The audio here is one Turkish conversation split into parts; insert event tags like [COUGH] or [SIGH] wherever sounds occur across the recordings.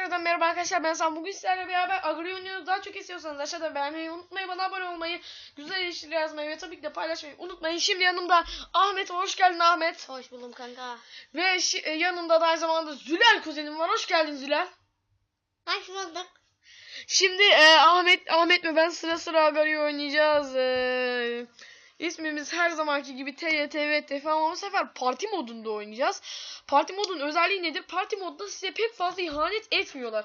tekrardan merhaba arkadaşlar ben Sam. Bugün sizlerle beraber Agri oynuyoruz. Daha çok istiyorsanız aşağıda beğenmeyi unutmayın bana abone olmayı güzel eleştiri yazmayı ve tabii ki de paylaşmayı unutmayın. Şimdi yanımda Ahmet hoş geldin Ahmet. Hoş buldum kanka. ve e, yanımda da aynı zamanda Zülal kuzenim var. Hoş geldin Zülal. Hoş bulduk. şimdi e, Ahmet Ahmet ve ben sıra sıra Agri oynayacağız e, İsmimiz her zamanki gibi TYT ve TF ama bu sefer parti modunda oynayacağız. Parti modun özelliği nedir? Parti modda size pek fazla ihanet etmiyorlar.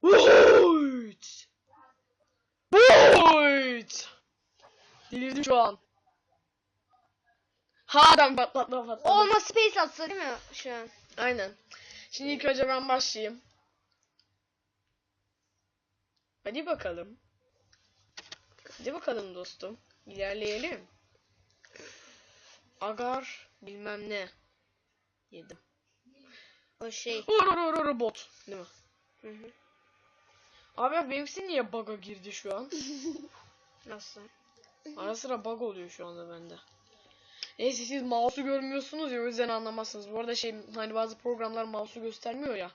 Wait! Wait! Delirdim şu an. Ha adam patlatma patlatma. Olma space atsa değil mi şu an? Aynen. Şimdi ilk önce ben başlayayım. Hadi bakalım. Hadi bakalım dostum. İlerleyelim. Agar bilmem ne. Yedim. O şey. Or or or or bot. Değil mi? Hı hı. Abi benimkisi niye bug'a girdi şu an? [LAUGHS] Nasıl? Ara sıra bug oluyor şu anda bende. Neyse siz mouse'u görmüyorsunuz ya o yüzden anlamazsınız. Bu arada şey hani bazı programlar mouse'u göstermiyor ya.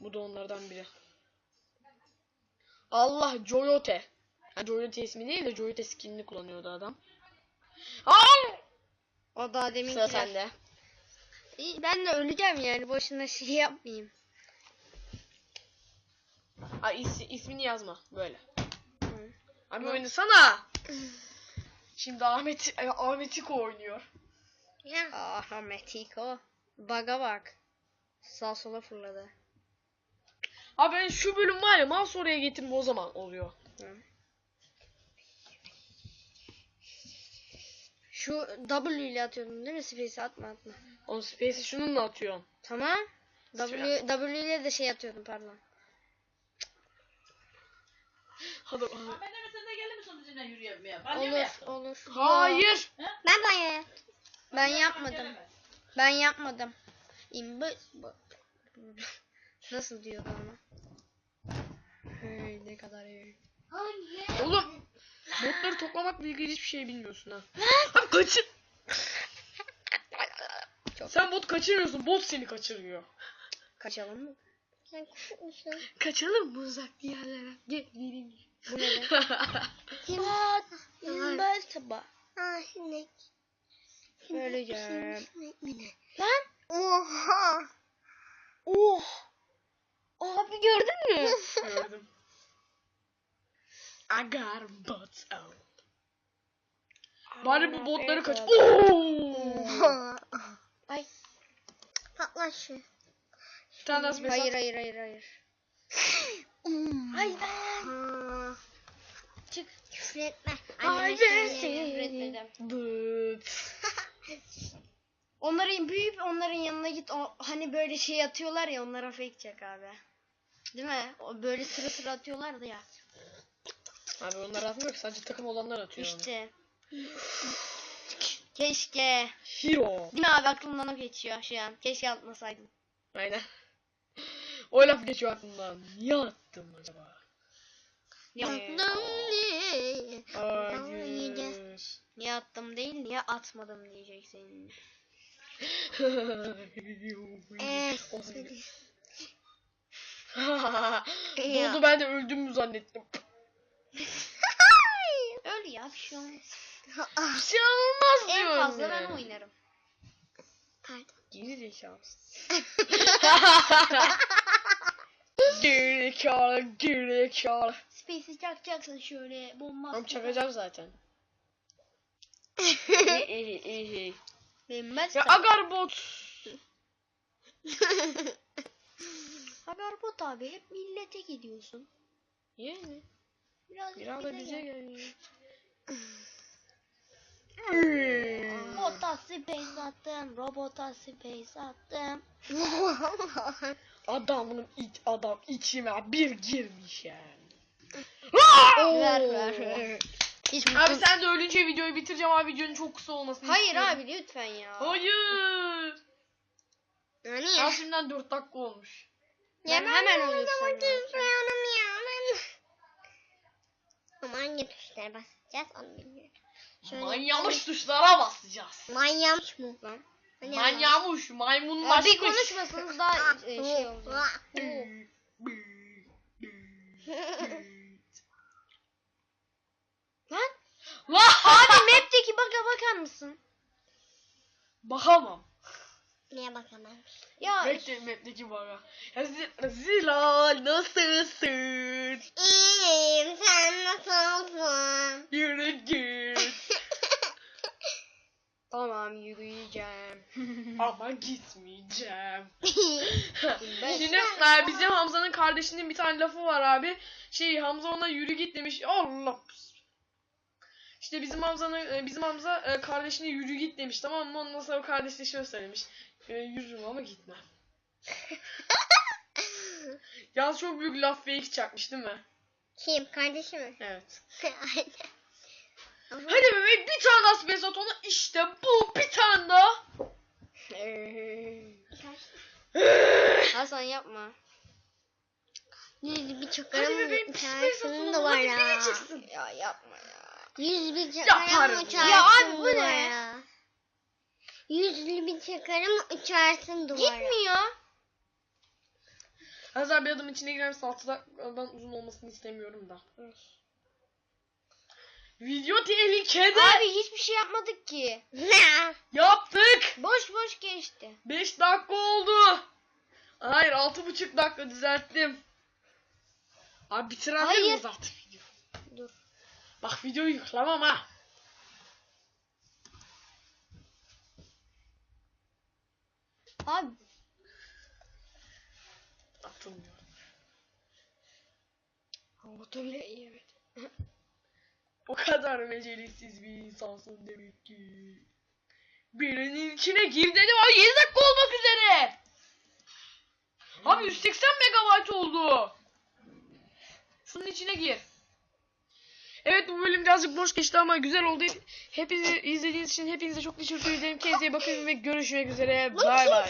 Bu da onlardan biri. Allah Joyote. Ha, Joyote ismi değil de Joyote skinini kullanıyordu adam. Aa! O daha demin Sıra sende. Ben de öleceğim yani boşuna şey yapmayayım. Ay is, ismini yazma böyle. Hı. Abi oynasana. Şimdi Ahmet e, Ahmetiko oynuyor. Ah Metiko. Baga bak. Sağ sola fırladı. Abi ben şu bölüm var ya mouse oraya getirme o zaman oluyor. Hı. Şu W ile atıyordun değil mi? Space atma atma. On space'i şununla atıyorsun. Tamam. W, W ile de şey atıyordum pardon. Hadi. hadi. Ben de mesela gelir misin bizimle yürüyemeye? Banyo mu yaptın? Olur olur. Hayır. Ben banyo Ben yapmadım. Ben yapmadım. İmbe... [LAUGHS] Nasıl diyordu ama? Hey, ne kadar iyi. Oğlum botları toplamakla ilgili hiçbir şey bilmiyorsun ha. Abi [LAUGHS] kaçır. Çok- Sen bot kaçırmıyorsun. Bot seni kaçırıyor. Kaçalım mı? Kaçalım mı uzak bir yerlere? Gel gelin. Bu ne be? Timbat. İmbe sabah. Öleceğim. Lan. Oha. Oh. Abi gördün mü? Gördüm. I got bot out. Bari bu botları kaç. Oo! [LAUGHS] Ay. Patla şu. Bir tane daha space Hayır hayır hayır hayır. [LAUGHS] Hayır. Çık. Küfür etme. Üretmedim. Bıt. [LAUGHS] Onların büyüyüp onların yanına git. O, hani böyle şey atıyorlar ya onlara fake çek abi. Değil mi? O böyle sıra sıra atıyorlardı ya. Abi onlar atmıyor ki sadece takım olanlar atıyor. İşte. Keşke. Hero. Değil mi abi aklımdan o geçiyor şu an. Keşke atmasaydım. Aynen. [LAUGHS] O laf geçiyor aklımdan. Niye attım acaba? Diye. Hayır. Niye attım değil niye atmadım diyeceksin. Ee, Doldu ben de öldüğümü zannettim. [LAUGHS] Ya bir şey olmaz. Bir şey olmaz En diyorum fazla ben oynarım. Pardon. Geri zekalısın. [LAUGHS] Geri zekalı, geri zekalı. Space'i çakacaksın şöyle bomba. Tamam çakacağım zaten. İyi iyi iyi. Bilmez Ya tabii. agar bot. Haber [LAUGHS] bot abi hep millete gidiyorsun. Yani Biraz, biraz da bize gel. geliyor. Bota space attım. Robota space attım. Adamın iç adam içime bir girmiş yani. Ver ver ver. Hiç Abi mutlu- sen de ölünce videoyu bitireceğim abi videonun çok kısa olmasını Hayır istiyorum. abi lütfen ya. Hayır. Yani Ya ya. şimdiden 4 dakika olmuş. Ben hemen ölürsem. ya. ya. Ben... Ama hangi tuşlara basacağız onu bilmiyorum. Şöyle- Lan yanlış tuşlara basacağız. Lan yanlış mı? Lan. Hani Manyamuş, Ya bir maymunlaşmış. konuşmasanız daha e, [LAUGHS] şey olacak. Lan abi map'teki bug'a bakar mısın? Bakamam. Niye bakamam? Ya Bekle map'teki bana. Zila nasılsın? İyiyim sen nasılsın? Yürü git. [LAUGHS] tamam yürüyeceğim. [LAUGHS] Ama gitmeyeceğim. [LAUGHS] E, bizim Hamza'nın kardeşinin bir tane lafı var abi. Şey Hamza ona yürü git demiş. Allah. İşte bizim Hamza'nın e, bizim Hamza e, kardeşine yürü git demiş tamam mı? Ondan sonra o kardeş de şöyle söylemiş. E, yürürüm ama gitmem. [LAUGHS] Yalnız çok büyük laf fake çakmış değil mi? Kim? Kardeşim mi? Evet. [LAUGHS] Aynen. Hadi bebek bir tane daha space at ona. İşte bu bir tane daha. Hasan yapma. Bir at uçarsın ona. Hadi duvara. biri çıksın. Ya yapma ya. Yüz bir Yaparım çakarım ya. uçarsın Ya abi bu ne? duvara. Bir çakarım uçarsın duvara. Gitmiyor. Hazar bir adım içine girer misin? Altı dakikadan uzun olmasını istemiyorum da. Video tehlikede. Abi hiçbir şey yapmadık ki. Yaptık. Boş boş geçti. 5 dakika oldu. Hayır 6,5 dakika düzelttim. Abi bitirebilir Hayır. miyiz artık video? Dur. Bak videoyu yüklemem ha. Abi Atılmıyor. Havata bile iyi. [LAUGHS] O kadar beceriksiz bir insansın demek ki. Birinin içine gir dedim. Ay 7 dakika olmak üzere. Abi 180 megabayt oldu. Şunun içine gir. Evet bu bölüm birazcık boş geçti ama güzel oldu. Hepinizi izlediğiniz için hepinize çok teşekkür ederim. Kendinize bakın ve görüşmek üzere. Bay bay.